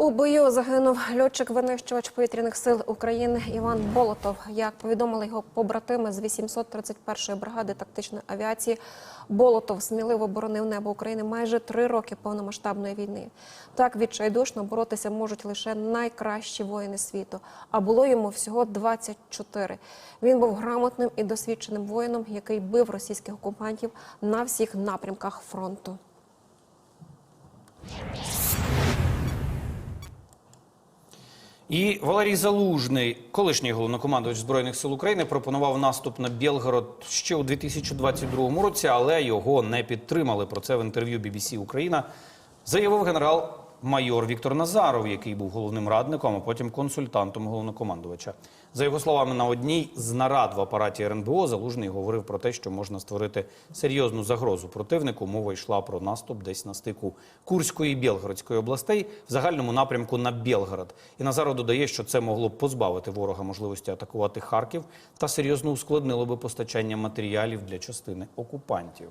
У бою загинув льотчик-винищувач повітряних сил України Іван Болотов. Як повідомили його побратими з 831-ї бригади тактичної авіації, Болотов сміливо боронив небо України майже три роки повномасштабної війни. Так відчайдушно боротися можуть лише найкращі воїни світу. А було йому всього 24. Він був грамотним і досвідченим воїном, який бив російських окупантів на всіх напрямках фронту. І Валерій Залужний, колишній головнокомандувач збройних сил України, пропонував наступ на Білгород ще у 2022 році, але його не підтримали. Про це в інтерв'ю BBC Україна заявив генерал-майор Віктор Назаров, який був головним радником, а потім консультантом головнокомандувача. За його словами, на одній з нарад в апараті РНБО Залужний говорив про те, що можна створити серйозну загрозу противнику. Мова йшла про наступ десь на стику Курської і Білгородської областей в загальному напрямку на Білгород. І Назаров додає, що це могло б позбавити ворога можливості атакувати Харків та серйозно ускладнило би постачання матеріалів для частини окупантів.